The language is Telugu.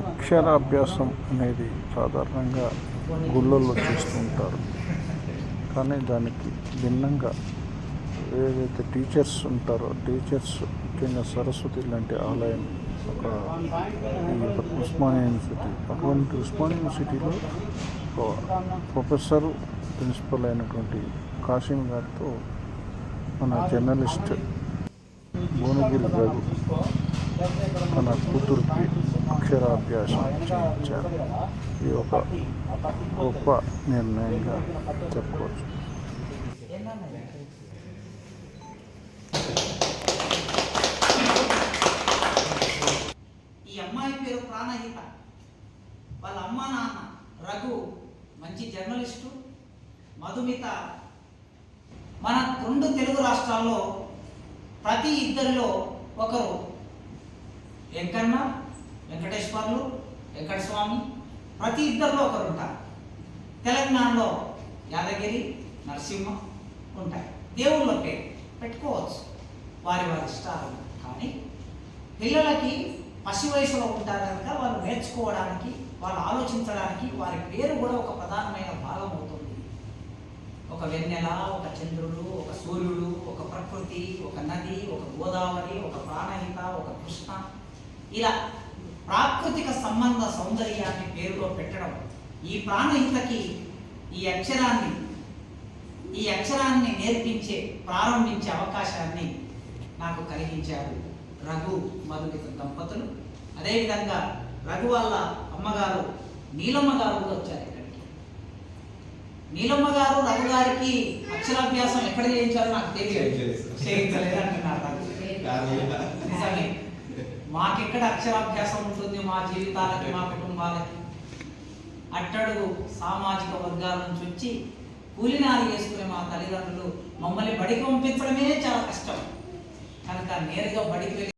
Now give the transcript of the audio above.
అక్షరాభ్యాసం అనేది సాధారణంగా గుళ్ళల్లో చేస్తుంటారు కానీ దానికి భిన్నంగా ఏదైతే టీచర్స్ ఉంటారో టీచర్స్ ముఖ్యంగా సరస్వతి లాంటి ఆలయం ఒక ఈ ఉస్మానియా యూనివర్సిటీ అటువంటి ఉస్మానియా యూనివర్సిటీలో ఒక ప్రొఫెసర్ ప్రిన్సిపల్ అయినటువంటి కాసిం గారితో మన జర్నలిస్ట్ భువనగిరి గారు తన కూతురికి అక్షరాభ్యాసం చేయించారు ఇది ఒక గొప్ప నిర్ణయంగా చెప్పుకోవచ్చు ఈ అమ్మాయి పేరు ప్రాణహిత. వాళ్ళ అమ్మ నాన్న రఘు మంచి జర్నలిస్టు మధుమిత. మన రెండు తెలుగు రాష్ట్రాల్లో ప్రతి ఇద్దరిలో ఒకరు వెంకన్న వెంకటేశ్వర్లు వెంకటస్వామి ప్రతి ఇద్దరిలో ఒకరు ఉంటారు. తెలంగాణలో యాదగిరి నరసింహ ఉంటాయి. దేవుళ్ళ పేరు పెట్టుకోవచ్చు. వారి వారి ఇష్టాలు. కానీ పిల్లలకి పసి వయసులో ఉంటారు కనుక వాళ్ళు నేర్చుకోవడానికి వాళ్ళు ఆలోచించడానికి వారి పేరు కూడా ఒక ప్రధానమైన భాగం అవుతుంది. ఒక వెన్నెల ఒక చంద్రుడు ఒక సూర్యుడు ఒక ప్రకృతి ఒక నది ఒక గోదావరి ఒక ప్రాణహిత ఒక కృష్ణ. ఇలా ప్రాకృతిక సంబంధ సౌందర్యాన్ని పేరులో పెట్టడం. ఈ ప్రాణహితకి ఈ అక్షరాన్ని ఈ అక్షరాన్ని నేర్పించే ప్రారంభించే అవకాశాన్ని నాకు కలిగించారు రఘు మధుమిత దంపతులు. అదేవిధంగా రఘు వాళ్ళ అమ్మగారు నీలమ్మ గారు కూడా వచ్చారు ఇక్కడికి. నీలమ్మ గారు రఘు గారికి అక్షరాభ్యాసం ఎక్కడ చేయించారో నాకు తెలియదు. చేయించలేదు. అంటున్నారు. నిజమే. మాకెక్కడ అక్షరాభ్యాసం ఉంటుంది మా జీవితాలకి మా కుటుంబాలకి? అట్టడుగు సామాజిక వర్గాల నుంచి వచ్చి కూలినాలు చేసుకునే మా తల్లిదండ్రులు మమ్మల్ని బడికి పంపించడమే చాలా కష్టం. కనుక నేరుగా బడికి వెళ్ళి